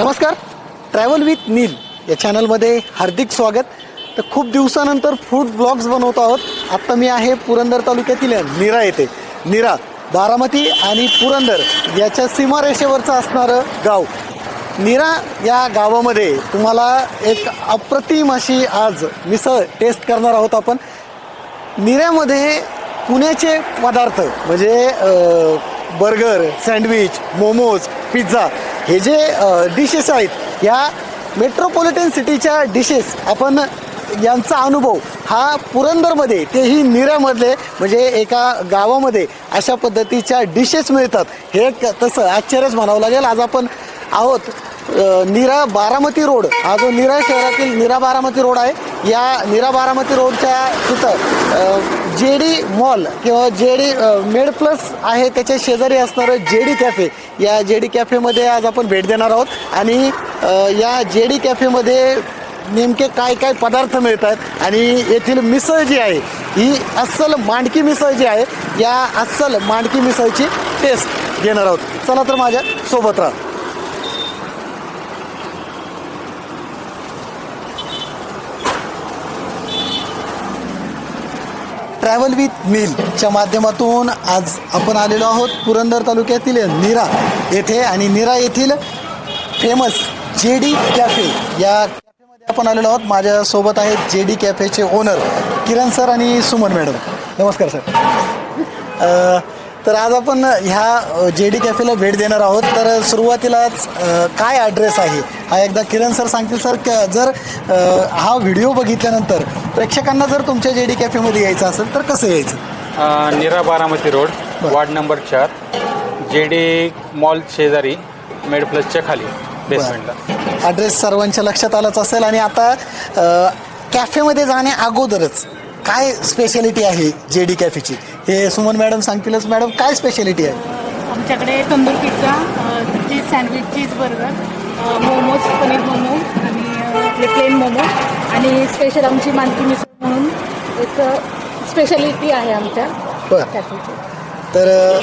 नमस्कार. Travel with नील या चॅनलमध्ये हार्दिक स्वागत. तर खूप दिवसानंतर फूड ब्लॉग्स बनवतो आहोत. आत्ता मी आहे पुरंदर तालुक्यातील निरा येथे. निरा बारामती आणि पुरंदर याच्या सीमारेषेवरचं असणारं गाव. निरा या गावामध्ये तुम्हाला एक अप्रतिम अशी आज मिसळ टेस्ट करणार आहोत आपण. निऱ्यामध्ये पुण्याचे पदार्थ म्हणजे बर्गर सँडविच मोमोज पिझ्झा हे जे डिशेस आहेत या मेट्रोपॉलिटन सिटीच्या डिशेस आपण यांचा अनुभव हा पुरंदरमध्ये तेही निऱ्यामधले म्हणजे एका गावामध्ये अशा पद्धतीच्या डिशेस मिळतात. हे तसं आश्चर्यच म्हणावं लागेल. आज आपण आहोत निरा बारामती रोड हा जो नीरा शहरातील नीरा बारामती रोड आहे या निरा बारामती रोडच्या तिथं जे डी मॉल किंवा जे डी मेड प्लस आहे त्याच्या शेजारी असणारं जे डी कॅफे. या जे डी कॅफेमध्ये आज आपण भेट देणार आहोत आणि या जे डी कॅफेमध्ये नेमके काय काय पदार्थ मिळतात आणि येथील मिसळ जी आहे ही अस्सल मांडकी मिसळ जी आहे या अस्सल मांडकी मिसळची टेस्ट घेणार आहोत. चला तर माझ्या सोबत राहा. ट्रॅव्हल विथ नीलच्या माध्यमातून आज आपण आलेलो आहोत पुरंदर तालुक्यातील निरा येथे आणि नीरा येथील फेमस जे डी कॅफे या कॅफेमध्ये आपण आलेलो आहोत. माझ्यासोबत आहेत जे डी कॅफेचे ओनर किरण सर आणि सुमन मॅडम नमस्कार सर तर आज आपण ह्या जे डी कॅफेला भेट देणार आहोत. तर सुरुवातीलाच काय ॲड्रेस आहे? हा एकदा किरण सर सांगतील सर क- जर हा व्हिडिओ बघितल्यानंतर प्रेक्षकांना जर तुमच्या जे डी कॅफेमध्ये यायचं असेल तर कसं यायचं? अ, Nira Baramati road. Ward number चार जे डी मॉल शेजारी मेड प्लसच्या खाली बेसमेंटला ॲड्रेस सर्वांच्या लक्षात आलाच असेल आणि आता अ, कॅफेमध्ये जाण्या अगोदरच काय स्पेशालिटी आहे जे डी कॅफेची? हे सुमन मॅडम सांगतीलच. मॅडम काय स्पेशालिटी आहे? आमच्याकडे तंदूर पिझ्झा अ, चीज सँडविच चीज बर्गर अ, मोमोज पनीर मोमो आणि अ, आपले प्लेन मोमो आणि स्पेशल आमची मानकी मिसळ म्हणून एक स्पेशालिटी आहे आमच्या. बरं. कॅफेची तर अ,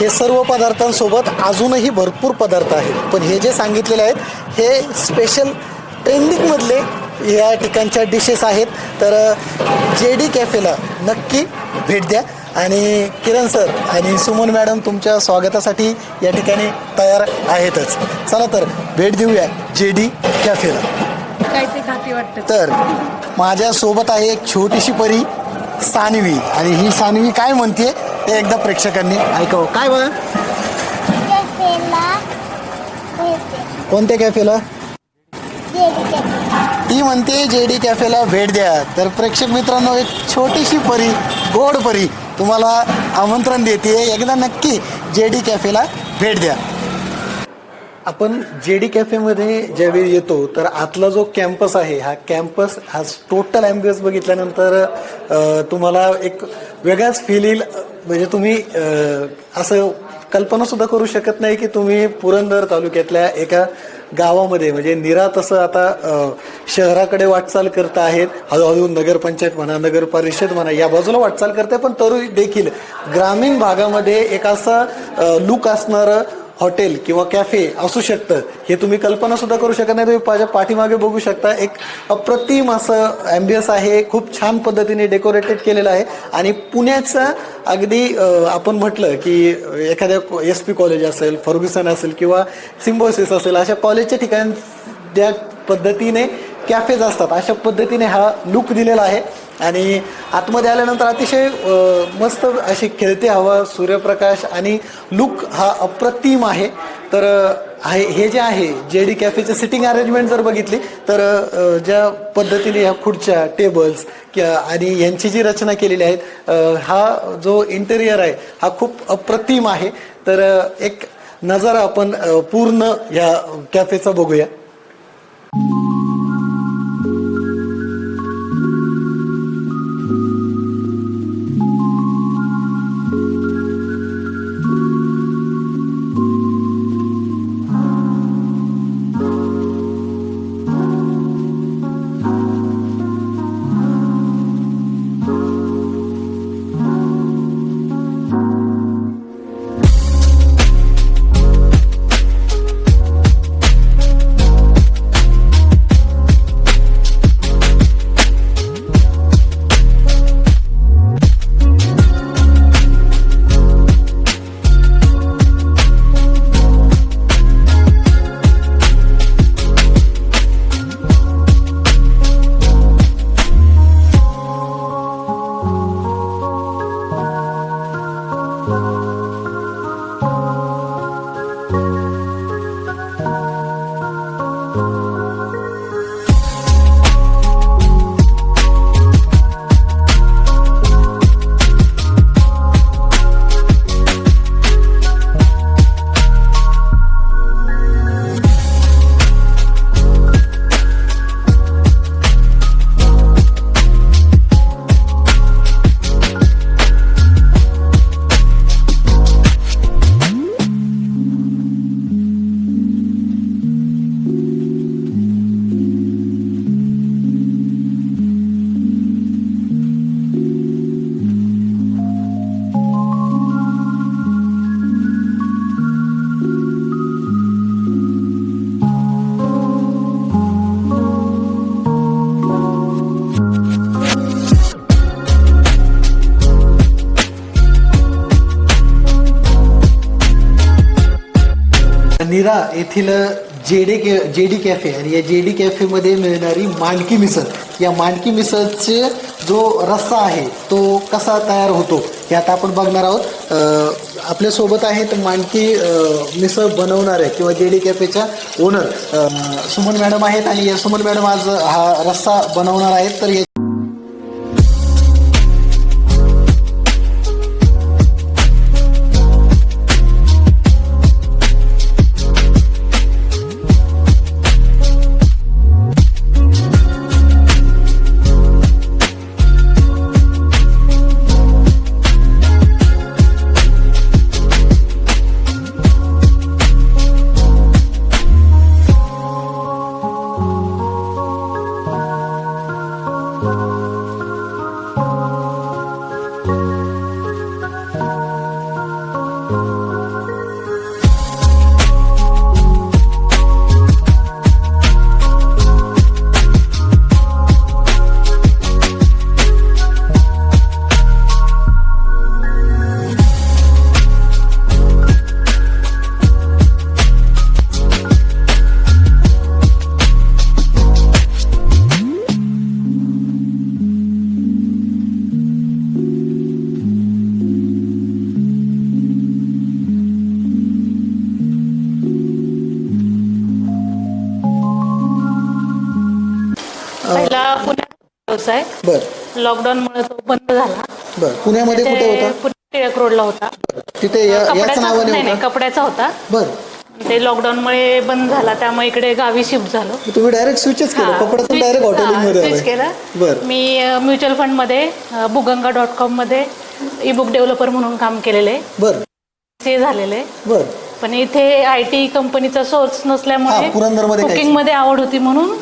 हे सर्व पदार्थांसोबत अजूनही भरपूर पदार्थ आहेत. पण हे जे सांगितलेले आहेत हे स्पेशल ट्रेंडिंगमधले या ठिकाणच्या डिशेस आहेत. तर जे डी कॅफेला नक्की भेट द्या. आणि किरण सर आणि सुमन मॅडम तुमच्या स्वागतासाठी या ठिकाणी तयार आहेतच. चला तर भेट देऊया जे डी कॅफेला काय ते खाती वाटतं. तर माझ्यासोबत आहे एक छोटीशी परी सानवी. आणि ही सानवी काय म्हणते ते एकदा प्रेक्षकांनी ऐकावं. काय बघा कोणत्या कॅफेला? ती म्हणते जे डी कॅफेला भेट द्या. तर प्रेक्षक मित्रांनो एक छोटीशी परी गोड परी तुम्हाला आमंत्रण देते. एकदा नक्की जे डी कॅफेला भेट द्या. आपण जे डी कॅफेमध्ये ज्यावेळी येतो तर आतला जो कॅम्पस आहे हा कॅम्पस हा टोटल ॲम्बियन्स बघितल्यानंतर तुम्हाला एक वेगळाच फील येईल. म्हणजे तुम्ही असं असं कल्पनासुद्धा करू शकत नाही की तुम्ही पुरंदर तालुक्यातल्या एका गावामध्ये म्हणजे निरा तसं आता शहराकडे वाटचाल करत आहेत. हळूहळू नगरपंचायत म्हणा नगर परिषद म्हणा या बाजूला वाटचाल करते पण तरी देखील ग्रामीण भागामध्ये एक असं लुक असणारं हॉटेल किंवा कॅफे असू शकतं. हे तुम्ही कल्पना सुद्धा करू शकत नाही. तुम्ही माझ्या पाठीमागे बघू शकता. एक अप्रतिम असं ॲम्बियन्स आहे. खूप छान पद्धतीने डेकोरेटेड केलेलं आहे. आणि पुण्याचा अगदी आपण म्हटलं की एखाद्या एस पी कॉलेज असेल फर्ग्युसन असेल किंवा सिम्बोसिस असेल अशा कॉलेजच्या ठिकाण त्या पद्धतीने कॅफेज असतात. अशा पद्धतीने हा लुक दिलेला आहे. आणि आतमध्ये आल्यानंतर अतिशय मस्त अशी खेळते हवा सूर्यप्रकाश आणि लुक हा अप्रतिम आहे. तर आहे हे जे आहे जे डी कॅफेचं सिटिंग अरेंजमेंट जर बघितली तर ज्या पद्धतीने ह्या खुर्च्या टेबल्स आणि यांची जी रचना केलेली आहे हा जो इंटेरियर आहे हा खूप अप्रतिम आहे. तर एक नजारा आपण पूर्ण ह्या कॅफेचा बघूया. येथील जे डी के जे डी कॅफे आणि या जे डी कॅफेमध्ये मिळणारी मांडकी मिसळ. या मांडकी मिसळचे जो रस्सा आहे तो कसा तयार होतो हे आता आपण बघणार आहोत. आपल्यासोबत आहेत मांडकी मिसळ बनवणारे किंवा जे डी कॅफेच्या ओनर. सुमन मॅडम आहेत आणि या सुमन मॅडम आज हा रस्सा बनवणार आहेत. तर व्यवसाय बर. लॉकडाऊनमुळे तो बंद झाला. बर. पुण्यामध्ये कुठे ते होता? पुणे टिळक रोडला होता. तिथे या- याच कपड्याचा नावाने नाही नाही होता? कपड्याचा होता. बर. ते लॉकडाऊनमुळे बंद झाला त्यामुळे इकडे गावी शिफ्ट झालो. तुम्ही डायरेक्ट स्विचच केलं. कपड्यातून switch- डायरेक्ट आलाय. केलं. बर. मी म्युच्युअल फंडमध्ये अ, बुगंगा डॉट कॉममध्ये ई बुक डेव्हलपर म्हणून काम केलेले. बर. ते झालेले. बर. पण इथे आय टी कंपनीचा सोर्स हा, नसल्यामुळे पुरंदरमध्ये? कुकिंगमध्ये आवड होती म्हणून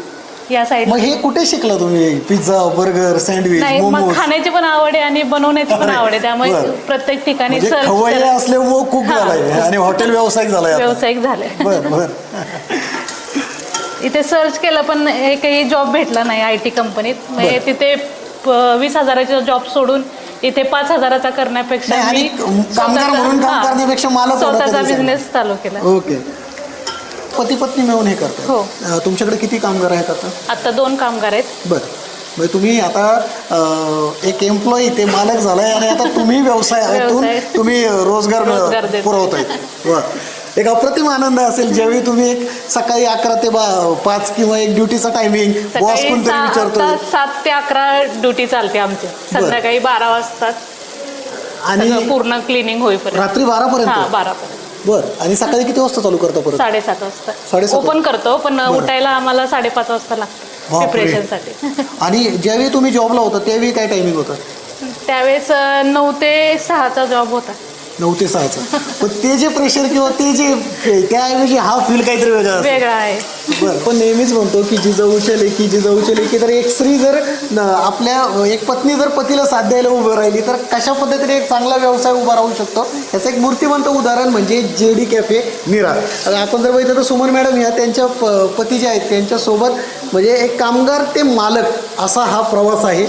या साईड मग हे कुठे शिकला तुम्ही? पिझ्झा बर्गर सँडविच नाही मग मोमोज? खाण्याची पण आवड आहे आणि बनवण्याची पण आवड आहे. त्यामुळे बरं. प्रत्येक ठिकाणी म्हणजे सर्च खवय्ये करत असल्यामुळे कुक हा. झालाय. आणि हॉटेल व्यावसायिक झालाय आता. व्यावसायिक झाले बर बर. इथे सर्च केलं पण एकही जॉब भेटला नाही आय टी कंपनीत म्हणजे बरं. तिथे प- वीस हजाराचा जॉब सोडून इथे पाच हजाराचा करण्यापेक्षा नाही, आणि मी कामगार स्वतःचा- म्हणून काम हा, करण्यापेक्षा मला थोडं स्वतःचा तरी बिझनेस चालू केला. ओके. पती पत्नी मिळून हे करतात हो. अं, तुमच्याकडे किती कामगार आहेत आता? आता दोन कामगार आहेत. बर. म्हणजे तुम्ही आता अं, एक एम्प्लॉई ते मालक झालाय आणि आता तुम्ही व्यवसायातून व्यवसाय. तुम्ही रोजगार रोजगार देताय. पुरवतायत वा एक अप्रतिम आनंद असेल ज्यावेळी तुम्ही एक सकाळी अकरा ते बा पाच किंवा एक ड्युटीचा टायमिंग बॉस सकाळी कोणतरी सहा- विचारतोय. आता सात ते अकरा ड्युटी चालते आमची. संध्याकाळी बारा वाजता. आणि सगळं पूर्ण क्लिनिंग होईपर्यंत. रात्री बारा हा पर्यंत बारा पर्यंत बर. आणि सकाळी किती वाजता चालू करता परत? साडेसात वाजता. साडेसात ओपन करतो पण. उठायला आम्हाला साडेपाच वाजता लागतं बापरे. प्रिपरेशनसाठी आणि ज्यावेळी तुम्ही जॉबला होता त्यावेळी काय टायमिंग होता? त्यावेळेस अं, नऊ ते सहाचा जॉब होता. नऊ ते सहाचा. पण ते जे प्रेशर किंवा ते जे त्याऐवजी हा फील काहीतरी वेगळा असतो. वेगळा आहे. बरं पण नेहमीच म्हणतो की जिजाऊच्या लेखी जिजाऊच्या लेखी तर एक स्त्री जर न, आपल्या एक पत्नी जर पतीला साथ द्यायला उभं राहिली तर कशा पद्धतीने एक चांगला व्यवसाय उभा राहू शकतो? याचं एक मूर्तिमंत उदाहरण म्हणजे जे डी कॅफे निरा आता आपण जर बघितलं तर सुमन मॅडम ह्या त्यांच्या प पती जे आहेत त्यांच्यासोबत म्हणजे एक कामगार ते मालक असा हा प्रवास आहे.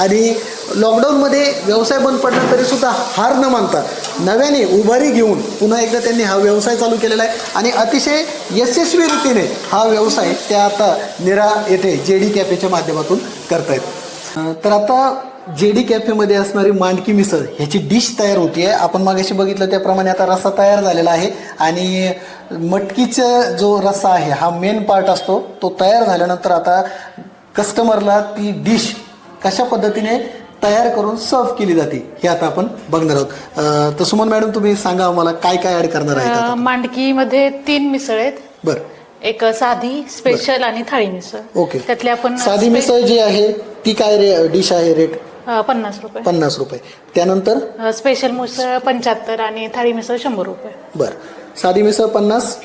आणि लॉकडाऊनमध्ये व्यवसाय बंद पडला तरीसुद्धा हार न मानता नव्याने उभारी घेऊन पुन्हा एकदा त्यांनी हा व्यवसाय चालू केलेला आहे. आणि अतिशय यशस्वी रीतीने हा व्यवसाय त्या आता निरा येथे जे डी कॅफेच्या माध्यमातून करतायत. तर आता जे डी कॅफेमध्ये असणारी मांडकी मिसळ ह्याची डिश तयार होती आहे आपण मागाशी बघितलं त्याप्रमाणे आता रस्सा तयार झालेला आहे. आणि मटकीचा जो रस्सा आहे हा मेन पार्ट असतो तो तयार झाल्यानंतर आता कस्टमरला ती डिश कशा पद्धतीने तयार करून सर्व केली जाते हे आता आपण बघणार आहोत. तर सुमन मॅडम तुम्ही सांगा आम्हाला काय काय ऍड करणार आता? मांडकीमध्ये तीन मिसळ आहेत. बरं. एक साधी स्पेशल आणि थाळी मिसळ. ओके. त्यातले आपण साधी मिसळ जी आहे ती काय रे डिश आहे रेट अं, पन्नास रुपये. पन्नास रुपये. त्यानंतर? अं, स्पेशल मिसळ पंच्याहत्तर आणि थाळी मिसळ शंभर रुपये. बरं. साधी मिसळ पन्नास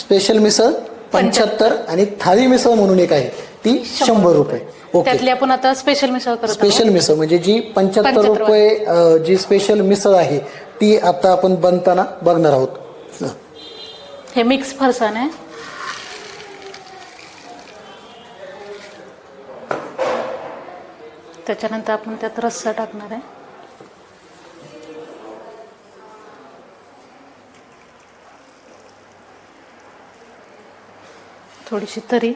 स्पेशल मिसळ पंच्याहत्तर. आणि थाळी मिसळ म्हणून एक आहे ती शंभर रुपये. त्यातली आपण आता स्पेशल मिसळ करत. स्पेशल मिसळ म्हणजे जी पंच्याहत्तर 75 रुपये जी स्पेशल मिसळ आहे ती आता आपण बनताना बघणार आहोत. हं. हे मिक्स फरसाण आहे. त्याच्यानंतर आपण त्यात रस्सा टाकणार आहे. थोडीशी तरी.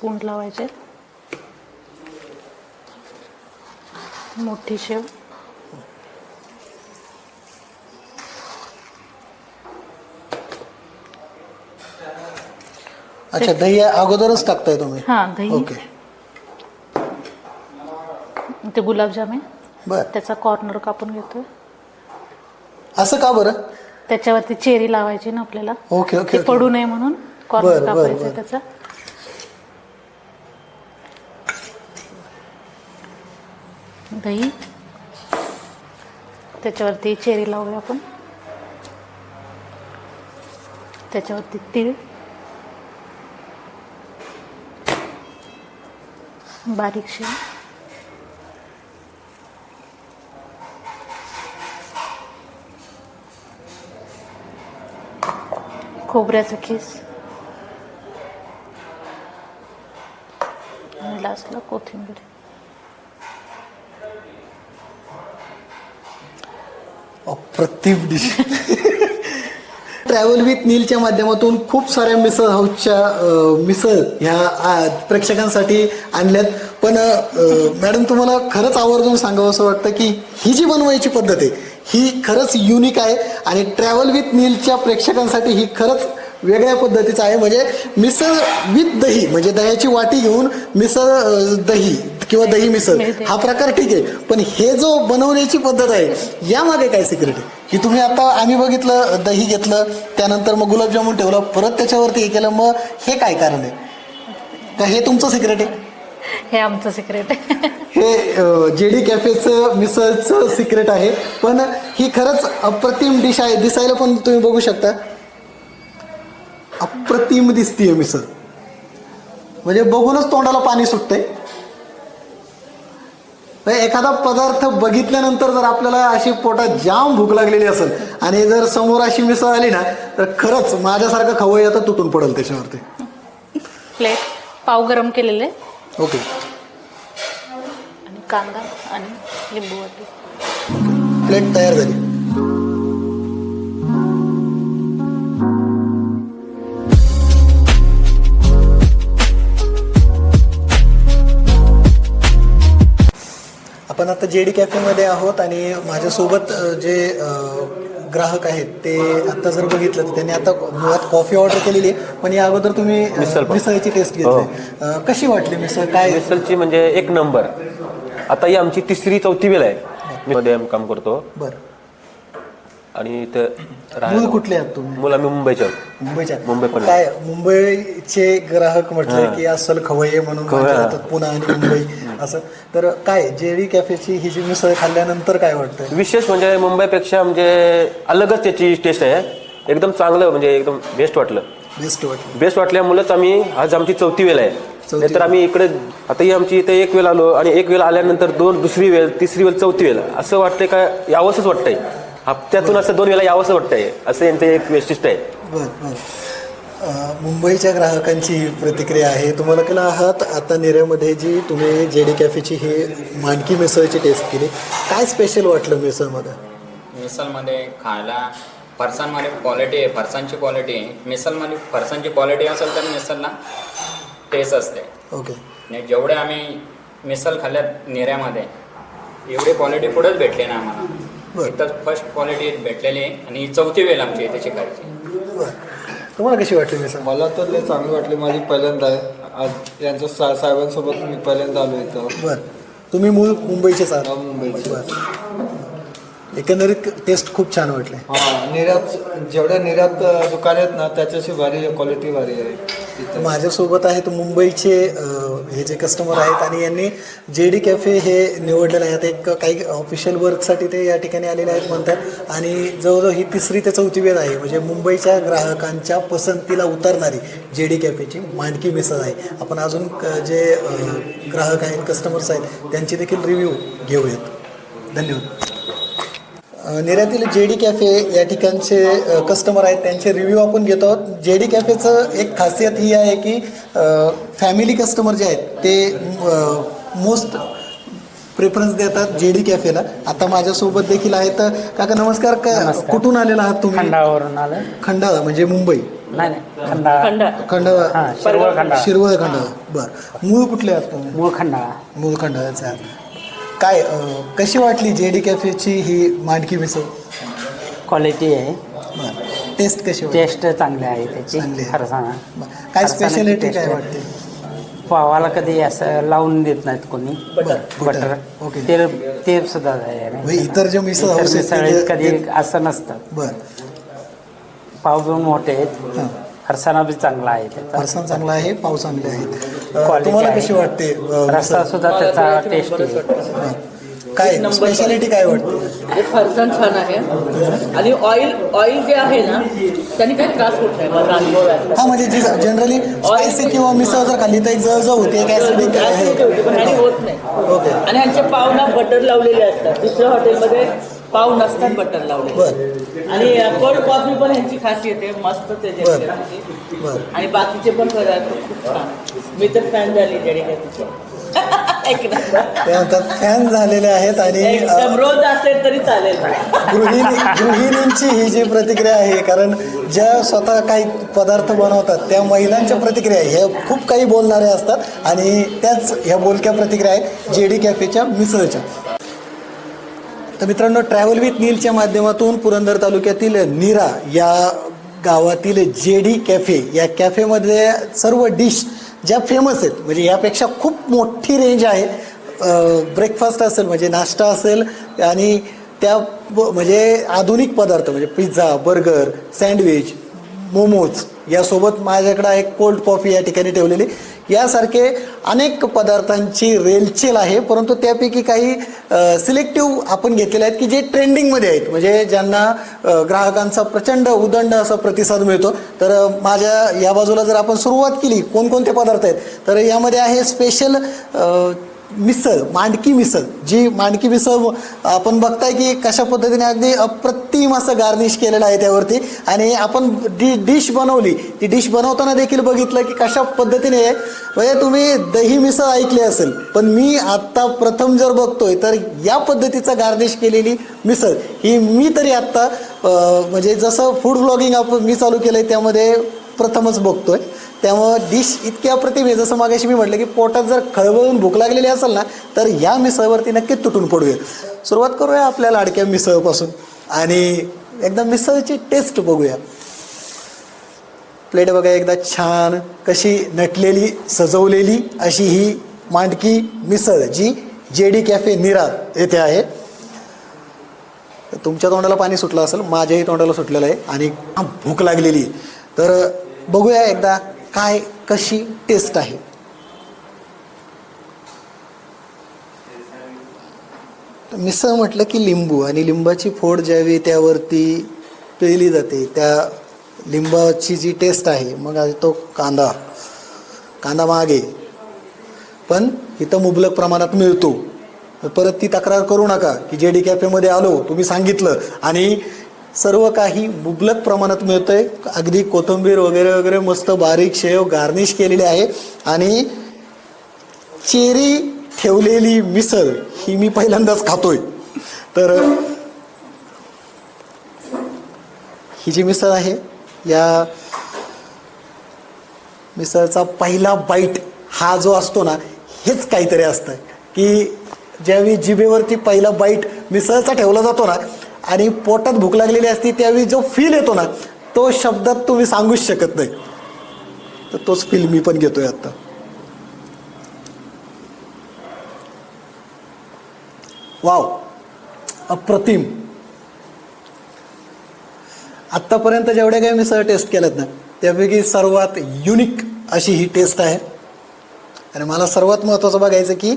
स्पून लावायचे. मोठी शेव. अच्छा दही अगोदरच टाकताय तुम्ही? हां दही. ओके. ते गुलाबजाम आहे. बर. त्याचा कॉर्नर कापून घेतोय. असं का बरं? त्याच्यावरती चेरी लावायची ना आपल्याला. ओके ओके ते ओके. पडू नये म्हणून बरं, कॉर्नर बरं, कापायचं बरं. त्याचा. दही त्याच्यावरती चेरी लावूया आपण. त्याच्यावरती तीळ. बारीकशी खोबऱ्याचा खीस आणि लास्टला कोथिंबीर. प्रत्येक डिश ट्रॅव्हल विथ नीलच्या माध्यमातून खूप साऱ्या मिसळ हाऊसच्या मिसळ ह्या प्रेक्षकांसाठी आणल्यात. पण मॅडम तुम्हाला खरंच आवर्जून सांगावं असं वाटतं की ही जी बनवायची पद्धत आहे ही खरंच युनिक आहे आणि ट्रॅव्हल विथ नीलच्या प्रेक्षकांसाठी ही खरंच वेगळ्या पद्धतीचं आहे. म्हणजे मिसळ विथ दही म्हणजे दह्याची वाटी घेऊन मिसळ दही किंवा दही मिसळ. हा प्रकार ठीक आहे. पण हे जो बनवण्याची पद्धत आहे यामागे काय सिक्रेट आहे? की तुम्ही आता आम्ही बघितलं दही घेतलं त्यानंतर मग गुलाबजामुन ठेवलं परत त्याच्यावरती हे केलं मग हे काय कारण आहे? का हे तुमचं सिक्रेट आहे? हे आमचं सिक्रेट आहे. हे जे डी कॅफेचं मिसळचं सिक्रेट आहे. पण ही खरंच अप्रतिम डिश आहे. दिसायला पण तुम्ही बघू शकता. अप्रतिम दिसतीये मिसळ. म्हणजे बघूनच तोंडाला पाणी सुटतंय. म्हणजे एखादा पदार्थ बघितल्यानंतर जर आपल्याला अशी पोटात जाम भूक लागलेली असेल आणि जर समोर अशी मिसळ आली ना तर खरंच माझ्यासारखं खवय आता तुटून पडेल त्याच्यावरती. प्लेट पाव गरम केलेले. ओके. आणि कांदा आणि लिंबू वाटी प्लेट तयार झाली. आता जे डी कॅफेमध्ये आहोत आणि माझ्यासोबत जे ग्राहक आहेत ते आता जर बघितलं तर त्यांनी आता मुळात कॉफी ऑर्डर केलेली आहे पण या अगोदर तुम्ही. मिसळची टेस्ट घेतली. अ, कशी वाटली मिसळ? काय? मिसलची म्हणजे एक नंबर. आता ही आमची तिसरी चौथी वेळ आहे. मी मध्ये काम करतो. बरं. आणि इथं मूळ राहायला- कुठले आहात तुम्ही? मूळ आम्ही मुंबईचे आहोत. मुंबईच्या मुंबई पण. काय मुंबईचे ग्राहक म्हटले. की अस्सल खवय्ये म्हणून खवय्ये, मानले. जातात पुणे आणि मुंबई असं. तर काय जेडी कॅफेची ही जी मिसळ खाल्ल्यानंतर काय वाटतं विशेष म्हणजे मुंबईपेक्षा म्हणजे अलगच त्याची टेस्ट आहे. एकदम चांगलं म्हणजे एकदम बेस्ट वाटलं. बेस्ट वाटलं. बेस्ट वाटल्यामुळेच आम्ही आज आमची चौथी वेळ आहे. चौथी नाहीतर आम्ही इकडे आता ही आमची इथे एक वेळ आलो आणि एक वेळ आल्यानंतर दोन दुसरी वेळ तिसरी वेळ चौथी वेळ. असं वाटतंय का यावंसच वाटतंय. हप्त्यातून असं दोन वेळा यावंसं वाटतंय. असं यांचं एक वैशिष्ट्य आहे. बर बर. अं, मुंबईच्या ग्राहकांची ही प्रतिक्रिया आहे. तुम्हाला केलं आहात आता नेऱ्यामध्ये जी तुम्ही जेडी कॅफेची ही मानकी मिसळची टेस्ट केली. काय स्पेशल वाटलं मिसळमध्ये? मिसलमध्ये खायला फरसाणमध्ये क्वालिटी आहे फरसाणची क्वालिटी आहे. मिसलमध्ये फरसाणची क्वालिटी असेल तर मिसलला टेस्ट असते. ओके. आणि जेवढे आम्ही मिसल खाल्ल्यात नेऱ्यामध्ये एवढी क्वालिटी पुढेच भेटली ना आम्हाला. इथं फर्स्ट क्वालिटी भेटलेली आहे आणि चौथी वेळ आमची इथे शिकायची बर. तुम्हाला कशी वाटली मिसळ मला तर लय चांगली वाटली. माझी पहिल्यांदा आहे. आज यांच्या सा साहेबांसोबत मी पहिल्यांदा आलो इथं. बर. तुम्ही मूळ मुंबईचेच आहात. हा, मुंबईचे. बर. एकंदरीत टेस्ट खूप छान वाटले. हां निर्यात जेवढ्या निर्यात अ, दुकान आहेत ना त्याच्याशी भारी क्वालिटी भारी आहे. माझ्यासोबत आहेत मुंबईचे हे जे कस्टमर आहेत आणि यांनी जे डी कॅफे हे निवडलेलं आहे. आता एक काही ऑफिशियल वर्कसाठी ते या ठिकाणी आलेले आहेत म्हणतात. आणि जवळजवळ ही तिसरी ते चौथी वेळ आहे. म्हणजे मुंबईच्या ग्राहकांच्या पसंतीला उतरणारी जे डी कॅफेची मांडकी मिसळ आहे. आपण अजून क- जे ग्राहक आहेत कस्टमर्स आहेत त्यांचे देखील रिव्ह्यू घेऊयात. धन्यवाद. अ, नेऱ्यातील जे डी कॅफे या ठिकाणचे कस्टमर आहेत त्यांचे रिव्ह्यू आपण घेतो आहोत. जे डी कॅफेचं एक खासियत ही आहे की फॅमिली कस्टमर जे आहेत ते मोस्ट प्रेफरन्स देतात जे डी कॅफेला. आता माझ्यासोबत देखील आहेत. काका नमस्कार. का कुठून आलेला आहात तुम्ही? खंडावरून आलं. खंडाळा म्हणजे मुंबई. नाही नाही. खंडाळा. खंडाळा. हा शिरवळ खंडाळा. शिरवळ खंडाळा. बरं. मूळ कुठले आहात तुम्ही? मूळ खंडाळा. मूळ खंडाळाचे आहात. काय अं, कशी वाटली जे डी कॅफेची ही मांडकी मिसळ? क्वालिटी आहे. बरं. टेस्ट कशी वाटली? टेस्ट चांगली आहे त्याची आहे. खरं सांगा. बरं. काय फरसाणाची स्पेशालिटी काय आहे. वाटते? पावाला कधी असं लावून देत नाहीत कोणी. बटर. बटर. ओके. तेल तेल सुद्धा आहे. म्हणजे इतर जे मिसळ इतर हाऊस आहेत मिसळीत ते- कधी ते- असं नसतं. बरं. पाव पण मोठे आहेत. हां. फरसाणा बी चांगला आहे त्याचा. फरसाण चांगला आहे पाव चांगले आहेत. अं, Quality तुम्हाला आहे. कशी वाटते अं, रस्सा मिसळ? सुद्धा त्याचा टेस्ट आहे. काय स्पेशालिटी काय वाटते? हे फरसाण छान आहे. आणि ऑइल ऑइल जे आहे ना त्यांनी काही त्रास होत नाही. माझा अनुभव आहे. हा म्हणजे जी जनरली स्पायसी किंवा मिसळ जर खाल्ली तर एक जळजळ होते त्रास आहे होते होते, पण ह्याने होत नाही. ओके. आणि ह्यांचे पाव ना बटर लावलेले असतात. दुसऱ्या हॉटेलमध्ये पाव नसतात बटर लावलेले. बर. आणि कोल्ड कॉफी पण ह्यांची खासियत आहे मस्त त्याची आणि बाकीचे पण पदार्थ खूप छान. मी तर फॅन झाली. ते म्हणतात फॅन झालेले आहेत आणि रोज असेल तरी चालेल. गृहिणी गृहिणींची ही जी प्रतिक्रिया आहे कारण ज्या स्वतः काही पदार्थ बनवतात त्या महिलांच्या प्रतिक्रिया ह्या खूप काही बोलणारे असतात आणि त्याच ह्या बोलक्या प्रतिक्रिया आहेत जे डी कॅफेच्या मिसळच्या. तर मित्रांनो ट्रॅव्हल विथ नीलच्या माध्यमातून पुरंदर तालुक्यातील नीरा या गावातील जे डी कॅफे या कॅफेमध्ये सर्व डिश ज्या फेमस आहेत म्हणजे यापेक्षा खूप मोठी रेंज आहे. ब्रेकफास्ट असेल म्हणजे नाश्ता असेल आणि त्या म्हणजे आधुनिक पदार्थ म्हणजे पिझ्झा बर्गर सँडविच मोमोज यासोबत माझ्याकडं एक कोल्ड कॉफी या ठिकाणी ठेवलेली. यासारखे अनेक पदार्थांची रेलचेल आहे परंतु त्यापैकी काही सिलेक्टिव्ह आपण घेतलेले आहेत की जे ट्रेंडिंगमध्ये आहेत. म्हणजे ज्यांना ग्राहकांचा प्रचंड उदंड असा प्रतिसाद मिळतो. तर माझ्या या बाजूला जर आपण सुरुवात केली कोणकोणते पदार्थ आहेत? तर यामध्ये आहे स्पेशल मिसळ मांडकी मिसळ जी मांडकी मिसळ आपण बघताय की कशा पद्धतीने अगदी अप्रतिम असं गार्निश केलेलं आहे त्यावरती. आणि आपण डि डिश बनवली ती डिश बनवताना देखील बघितलं की कशा पद्धतीने आहे म्हणजे तुम्ही दही मिसळ ऐकली असेल पण मी आत्ता प्रथम जर बघतोय तर या पद्धतीचं गार्निश केलेली मिसळ ही मी तरी आत्ता म्हणजे जसं फूड ब्लॉगिंग आपण मी चालू केलं आहे त्यामध्ये प्रथमच बघतोय. त्यामुळं डिश इतक्या अप्रतिम आहे. जसं मागाशी मी म्हटलं की पोटात जर खळबळून भूक लागलेली असेल ना तर या मिसळवरती नक्की तुटून पडूया. सुरुवात करूया आपल्या लाडक्या मिसळपासून. आणि एकदम मिसळची टेस्ट बघूया. प्लेट बघा एकदा छान कशी नटलेली सजवलेली अशी ही मांडकी मिसळ जी जे डी कॅफे निरा येथे आहे. तुमच्या तोंडाला पाणी सुटलं असेल माझ्याही तोंडाला सुटलेलं आहे आणि भूक लागलेली तर बघूया एकदा काय कशी टेस्ट आहे. मिसळ म्हटलं की लिंबू आणि लिंबाची फोड ज्यावेळी त्यावरती पेली जाते त्या लिंबाची जी टेस्ट आहे मग तो कांदा कांदा मागे. पण इथं मुबलक प्रमाणात मिळतो. परत ती तक्रार करू नका की जे डी कॅफेमध्ये आलो तुम्ही सांगितलं आणि सर्व काही मुबलक प्रमाणात मिळतंय. अगदी कोथिंबीर वगैरे वगैरे मस्त बारीक शेव गार्निश केलेली आहे. आणि चेरी ठेवलेली मिसळ ही मी पहिल्यांदाच खातोय. तर ही जी मिसळ आहे या मिसळचा पहिला बाईट हा जो असतो ना हेच काहीतरी असतं की ज्यावेळी जिभेवरती पहिला बाईट मिसळचा ठेवला जातो ना आणि पोटात भूक लागलेली असते त्यावेळी जो फील येतो ना तो शब्दात तुम्ही सांगूच शकत नाही. तर तोच फील मी पण घेतोय आता. वाव. अप्रतिम. आत्तापर्यंत जेवढ्या काही मी मिसळ टेस्ट केल्यात ना त्यापैकी सर्वात युनिक अशी ही टेस्ट आहे. आणि मला सर्वात महत्त्वाचं बघायचं की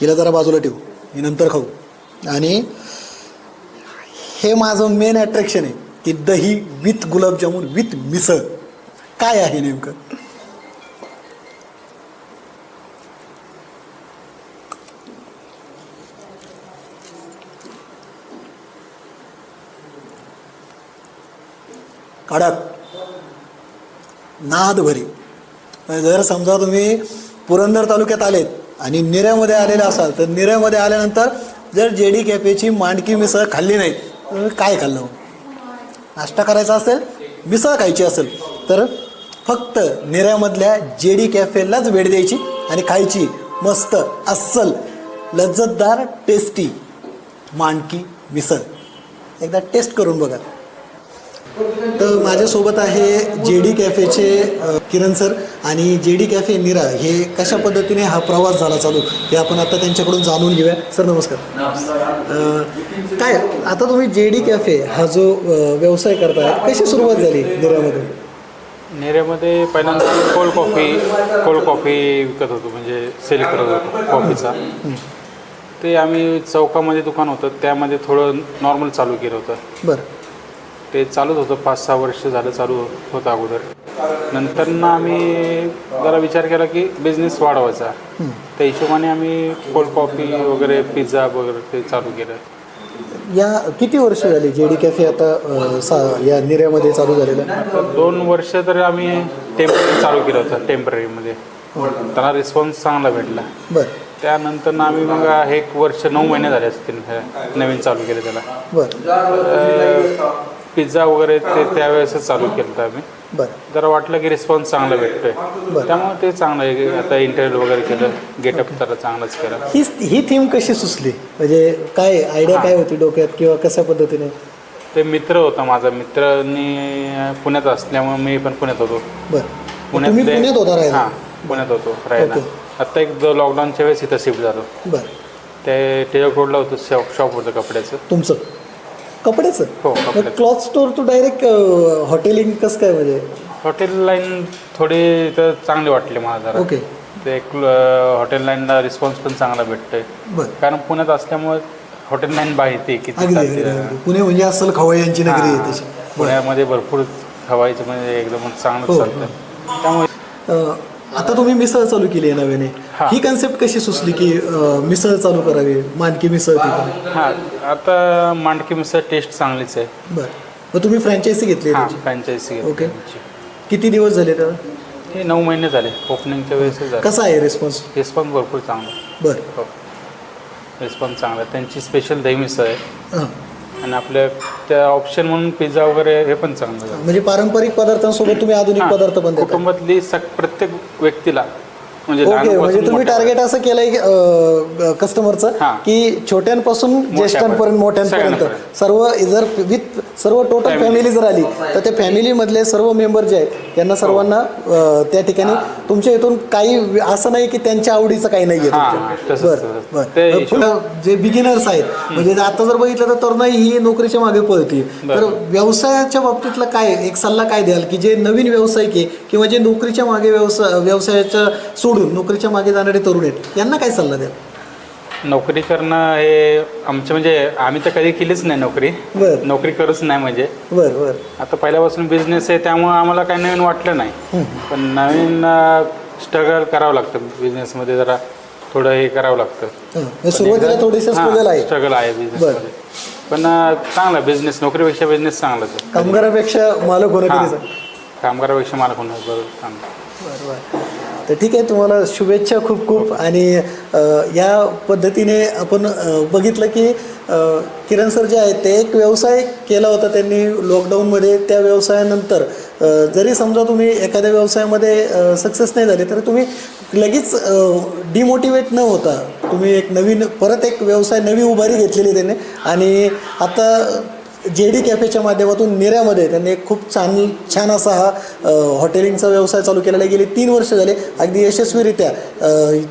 हिला जरा बाजूला ठेवू. ही नंतर खाऊ. आणि हे माझं मेन अट्रॅक्शन आहे की दही विथ गुलाबजामुन विथ मिसळ. काय आहे नेमकं? कडक नाद भरी. म्हणजे जर समजा तुम्ही पुरंदर तालुक्यात आलेत आणि निऱ्यामध्ये आलेले असाल तर निऱ्यामध्ये आल्यानंतर जर जे डी कॅफेची मांडकी मिसळ खाल्ली नाही काय खाल्लं? नाश्ता करायचा असेल मिसळ खायची असेल तर फक्त निऱ्यामधल्या जे डी कॅफेलाच भेट द्यायची आणि खायची मस्त अस्सल लज्जतदार टेस्टी मांडकी मिसळ. एकदा टेस्ट करून बघा. तर माझ्यासोबत आहे जे डी कॅफेचे किरण सर आणि जे डी कॅफे निरा हे कशा पद्धतीने हा प्रवास झाला चालू हे आपण आता त्यांच्याकडून जाणून घेऊया. सर नमस्कार. काय आता तुम्ही जे डी कॅफे हा जो व्यवसाय करताय कशी सुरुवात झाली निरामधून नेऱ्यामध्ये पहिल्यांदा कोल्ड कॉफी कोल्ड कॉफी विकत होतो म्हणजे सेल करत होतो कॉफीचा. ते आम्ही चौकामध्ये दुकान होतं त्यामध्ये थोडं नॉर्मल चालू केलं होतं. बरं. ते चालूच होतं. पाच सहा वर्ष झालं चालू होतं अगोदर. नंतर ना आम्ही जरा विचार केला की बिझनेस वाढवायचा. त्या हिशोबाने आम्ही कोल्ड कॉफी वगैरे पिझ्झा वगैरे ते चालू केलं. या किती वर्ष झाली जे डी कॅफे आता सा या निऱ्यामध्ये चालू झालेलं? दोन वर्ष तर आम्ही टेंपररी चालू केलं होतं टेम्पररीमध्ये त्याला रिस्पॉन्स चांगला भेटला. बरं. त्यानंतर ना आम्ही मग एक वर्ष नऊ महिने झाले असतील नवीन चालू केलं त्याला. बरं. पिझ्झा वगैरे ते त्यावेळेसच चालू केलं होतं आम्ही. बरं. जरा वाटलं की रिस्पॉन्स चांगला भेटतोय. त्यामुळे ते चांगलं आहे. की आता इंटरव्ह्यू वगैरे केलं गेटअप तर चांगलाच केला. ही ही थीम कशी सुचली? म्हणजे काय आयडिया काय होती डोक्यात किंवा कशा पद्धतीने? ते मित्र होता माझा. मित्रांनी पुण्यात असल्यामुळे मी पण पुण्यात होतो. बरं. पुण्यात होता हां पुण्यात होतो राहायला. ओके. आत्ता एक दो लॉकडाऊनच्या वेळेस इथं शिफ्ट झालो. बरं. ते टिळक रोडला होतं शॉप शॉप होतं कपड्याचं. तुमचं? कपड्याचं हो. Cloth store to direct hoteling कसं काय म्हणजे? हॉटेल लाईन थोडी इथं चांगली वाटली मला जरा. ओके. ते एक अं, हॉटेल लाईनला रिस्पॉन्स पण चांगला भेटतोय. बरं. कारण पुण्यात असल्यामुळे हॉटेल लाईन माहिती आहे किती अगदी चालते. अगदी, अगदी. पुणे म्हणजे असल खवय्यांची नगरी आहे हां. तशी. पुण्यामध्ये भरपूर खवायचं म्हणजे एकदम चांगलं हो, चालतं त्यामुळे अं, आता तुम्ही मिसळ चालू केली आहे नव्याने. हां. ही कन्सेप्ट कशी सुचली की अं, मिसळ चालू करावी? मानकी मिसळ तिथं हां. आता मांडकी मिसळ टेस्ट चांगलीच आहे. बरं. मग तुम्ही फ्रँचायझी घेतली हां त्याची? Franchise okay. किती दिवस झाले तर हे नऊ महिने झाले. ओपनिंगच्या वेळेसच झाले. कसा आहे रिस्पॉन्स रिस्पॉन्स भरपूर चांगला. बरं. हो. रिस्पॉन्स चांगला. आहे. त्यांची स्पेशल दही मिसळ आहे. हां. आणि आपल्या त्या ऑप्शन म्हणून पिझ्झा वगैरे हे पण चांगलं आहे. म्हणजे पारंपरिक पदार्थांसोबत तुम्ही आधुनिक हां, पदार्थ पण देता. कुटुंबातली सग प्रत्येक व्यक्तीला म्हणजे ओके म्हणजे तुम्ही टार्गेट असं केलंय कस्टमरचं हां. की छोट्यांपासून ज्येष्ठांपर्यंत मोठ्यांपर्यंत. सर्व जर विथ सर्व टोटल. फॅमिली जर आली तर त्या फॅमिलीमधले सर्व मेंबर जे आहेत त्यांना सर्वांना अं, त्या ठिकाणी तुमच्या इथून काही असं नाही की त्यांच्या आवडीचं काही नाही हां, आहे तसंच, बरं तसंच. बरं ते मग हिशोब- पुढं जे बिगिनर्स आहेत म्हणजे आता जर बघितलं तर तरुणाई ही नोकरीच्या मागे पळते तर. व्यवसायाच्या बाबतीतला काय एक सल्ला काय द्याल की जे नवीन व्यावसायिक आहे किंवा जे नोकरीच्या मागे व्यवसाय व्यवसायाच्या सोडून नोकरीच्या मागे जाणारे तरुण आहेत यांना काय सल्ला द्याल? नोकरी करणं हे आमचं म्हणजे आम्ही तर कधी केलीच नाही नोकरी. बरं. नोकरी करूच नाही म्हणजे. बरं बरं. आता पहिल्यापासून बिझनेस आहे त्यामुळं आम्हाला काही नवीन वाटलं नाही. पण नवीन स्ट्रगल करावं लागतं बिझनेसमध्ये जरा थोडं हे करावं लागतं. हां, म्हणजे सुरुवातीला थोडीशी स्ट्रगल आहे. स्ट्रगल आहे बिझनेसमध्ये पण अं, चांगला बिझनेस नोकरीपेक्षा बिझनेस चांगलाच आहे. कामगारापेक्षा मालक होणं हां. कधीच आहे. कामगारापेक्षा मला कोण बरोबर चांगलं बरं बरं. तर ठीक आहे तुम्हाला शुभेच्छा खूप खूप. आणि या पद्धतीने आपण बघितलं की किरण सर जे आहेत ते एक व्यवसाय केला होता त्यांनी लॉकडाऊनमध्ये त्या व्यवसायानंतर जरी समजा तुम्ही एखाद्या व्यवसायामध्ये सक्सेस नाही झाले तर तुम्ही लगेच डिमोटिवेट न होता तुम्ही एक नवीन परत एक व्यवसाय नवी उभारी घेतलेली त्याने. आणि आता जे डी कॅफेच्या माध्यमातून निऱ्यामध्ये त्यांनी एक खूप छान छान असा हा हॉटेलिंगचा व्यवसाय चालू केलेला आहे. गेले तीन वर्ष झाले अगदी यशस्वीरित्या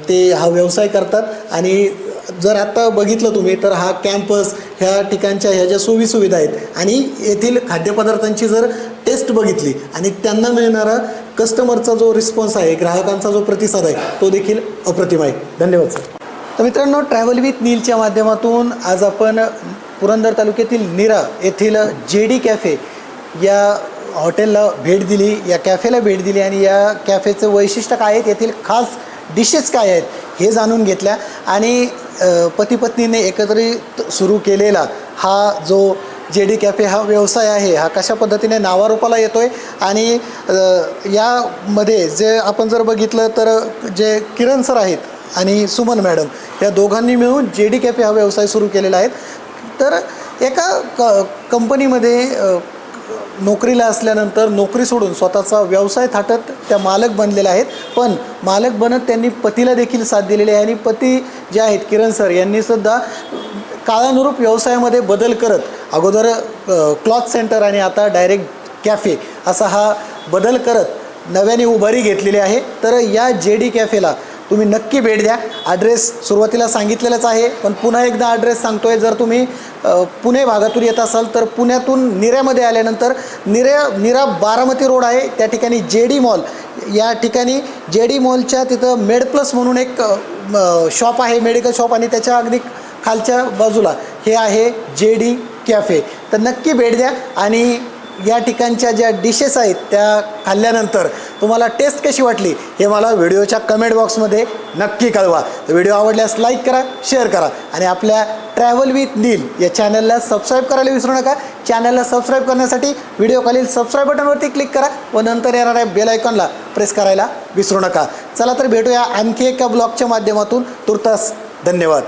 ते हा व्यवसाय करतात. आणि जर आत्ता बघितलं तुम्ही तर हा कॅम्पस ह्या ठिकाणच्या ह्या ज्या सोयीसुविधा आहेत आणि येथील खाद्यपदार्थांची जर टेस्ट बघितली आणि त्यांना मिळणारा कस्टमरचा जो रिस्पॉन्स आहे ग्राहकांचा जो प्रतिसाद आहे तो देखील अप्रतिम आहे. धन्यवाद सर. तर मित्रांनो ट्रॅव्हल विथ नीलच्या माध्यमातून आज आपण पुरंदर तालुक्यातील निरा येथील जे डी कॅफे या हॉटेलला भेट दिली या कॅफेला भेट दिली आणि या कॅफेचं वैशिष्ट्य काय आहेत? येथील खास डिशेस काय आहेत? हे जाणून घेतल्या आणि पतीपत्नीने एकत्रित सुरू केलेला हा जो जे डी कॅफे हा व्यवसाय आहे हा कशा पद्धतीने नावारूपाला येतो आहे आणि यामध्ये जे आपण जर बघितलं तर जे किरण सर आहेत आणि सुमन मॅडम या दोघांनी मिळून जे डी कॅफे हा व्यवसाय सुरू केलेला आहे. तर एका क कंपनीमध्ये नोकरीला असल्यानंतर नोकरी सोडून स्वतःचा व्यवसाय थाटत त्या मालक बनलेल्या आहेत. पण मालक बनत त्यांनी पतीला देखील साथ दिलेली आहे आणि पती जे आहेत किरण सर यांनीसुद्धा काळानुरूप व्यवसायामध्ये बदल करत अगोदर क्लॉथ सेंटर आणि आता डायरेक्ट कॅफे असा हा बदल करत नव्याने उभारी घेतलेली आहे. तर या जे डी कॅफेला तुम्ही नक्की भेट द्या. ॲड्रेस सुरुवातीला सांगितलेलाच आहे पण पुन्हा एकदा ॲड्रेस सांगतोय जर तुम्ही पुणे भागातून येत असाल तर पुण्यातून निऱ्यामध्ये आल्यानंतर निऱ्या निरा बारामती रोड आहे त्या ठिकाणी जे डी मॉल. या ठिकाणी जे डी मॉलच्या तिथं मेड प्लस म्हणून एक शॉप आहे मेडिकल शॉप आणि त्याच्या अगदी खालच्या बाजूला हे आहे जे डी कॅफे. तर नक्की भेट द्या आणि या ठिकाणच्या ज्या डिशेस आहेत त्या खाल्ल्यानंतर तुम्हाला टेस्ट कशी वाटली हे मला व्हिडिओच्या कमेंट बॉक्समध्ये नक्की कळवा. व्हिडिओ आवडल्यास लाईक करा शेअर करा. आणि आपल्या ट्रॅव्हल विथ नील या चॅनलला सबस्क्राईब करायला विसरू नका. चॅनलला सबस्क्राईब करण्यासाठी व्हिडिओ खालील सबस्क्राईब बटनवरती क्लिक करा व नंतर येणाऱ्या बेल आयकॉनला प्रेस करायला विसरू नका. चला तर भेटूया आणखी एका ब्लॉगच्या माध्यमातून. तुर्तास धन्यवाद.